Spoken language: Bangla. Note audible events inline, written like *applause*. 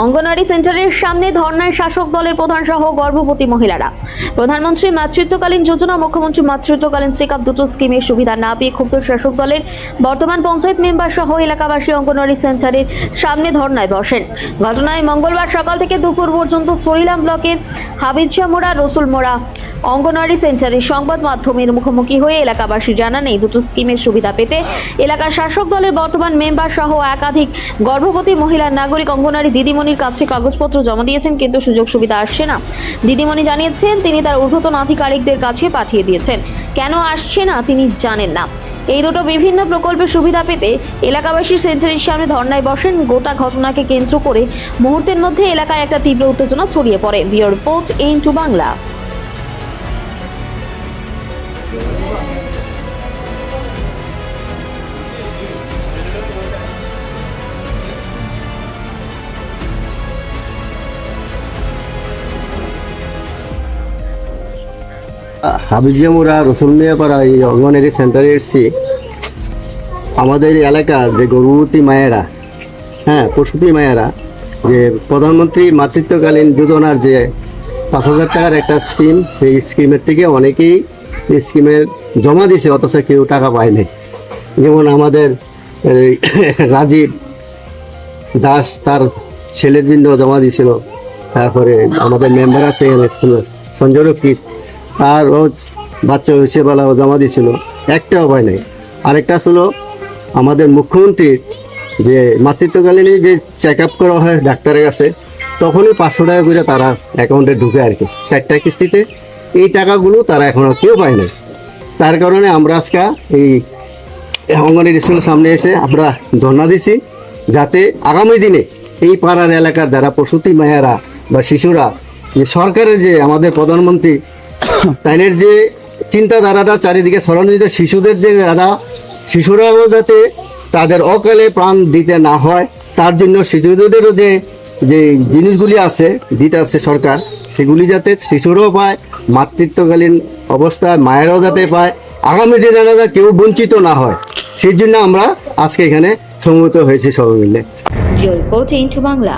অঙ্গনওয়াড়ি সেন্টারের সামনে ধর্নায় শাসক দলের প্রধান সহ গর্ভবতী মহিলারা। প্রধানমন্ত্রী মাতৃত্বকালীন যোজনা, মুখ্যমন্ত্রী মাতৃত্বকালীন চেক আপ, দুটো স্কিমের সুবিধা না পেয়ে ক্ষুব্ধ শাসক দলের বর্তমান পঞ্চায়েত মেম্বার সহ এলাকাবাসী অঙ্গনওয়াড়ি সেন্টারের সামনে ধর্নায় বসেন। ঘটনায় মঙ্গলবার সকাল থেকে দুপুর পর্যন্ত সরিলাম ব্লকের হাবিজা রসুলমোড়া অঙ্গনওয়াড়ি সেন্টারের সংবাদ মাধ্যমের মুখোমুখি হয়ে এলাকাবাসী জানান, এই দুটো স্কিমের সুবিধা পেতে এলাকার শাসক দলের বর্তমান মেম্বার সহ একাধিক গর্ভবতী মহিলা নাগরিক অঙ্গনওয়াড়ি দিদিমণির কাছে কাগজপত্র জমা দিয়েছেন, কিন্তু সুযোগ সুবিধা আসছে না। দিদিমণি জানিয়েছেন, তিনি তার ঊর্ধ্বতন আধিকারিকদের কাছে পাঠিয়ে দিয়েছেন। কেন আসছে না তিনি জানেন না। এই দুটো বিভিন্ন প্রকল্পের সুবিধা পেতে এলাকাবাসী সেন্টারের সামনে ধর্নায় বসেন। গোটা ঘটনাকে কেন্দ্র করে মুহূর্তের মধ্যে এলাকায় একটা তীব্র উত্তেজনা ছড়িয়ে পড়ে। বিয়র রিপোর্ট টু বাংলা। হাবিজিয়ামুরা রসুলমিয়াপাড়া এই অঙ্গনারী সেন্টারে এসেছি। আমাদের এলাকার যে গর্ভবতী মায়েরা হ্যাঁ প্রসূতি মায়েরা, যে প্রধানমন্ত্রী মাতৃত্বকালীন যোজনার যে পাঁচ হাজার টাকার একটা স্কিম, সেই স্কিমের থেকে অনেকেই এই স্কিমের জমা দিছে, অথচ কেউ টাকা পায়নি। যেমন আমাদের *coughs* রাজীব দাস, তার ছেলের জন্য জমা দিয়েছিল তারপরে আমাদের মেম্বার আছে সঞ্জয় রক্ষিত। তার রোজ বাচ্চা হয়েছে বেলা ও জমা দিয়েছিল। একটাও পায় নাই। আরেকটা ছিল আমাদের মুখ্যমন্ত্রীর যে মাতৃত্বকালীন যে চেক আপ করা হয় ডাক্তারের কাছে, তখনই পাঁচশো টাকা করে তারা অ্যাকাউন্টে ঢুকে আর কি। চারটা কিস্তিতে এই টাকাগুলো তারা এখনও কেউ পায় নাই। তার কারণে আমরা আজকে এই অঙ্গনের স্কুলের সামনে এসে আমরা ধর্ণা দিছি যাতে আগামী দিনে এই পাড়ার এলাকার যারা প্রসূতি মায়েরা বা শিশুরা, যে সরকারের যে আমাদের প্রধানমন্ত্রী তাইনের যে চিন্তাধারাটা চারিদিকে ছড়ানো শিশুদের যে যারা, শিশুরাও যাতে তাদের অকালে প্রাণ দিতে না হয়, তার জন্য শিশুদেরও যে যে জিনিসগুলি আছে, দিতে আছে সরকার, সেগুলি যাতে শিশুরাও পায়, মাতৃত্বকালীন অবস্থায় মায়েরাও যাতে পায়, আগামী দিনে যাতে কেউ বঞ্চিত না হয়, সেই জন্য আমরা আজকে এখানে সমবেত হয়েছি সবাই মিলে। বাংলা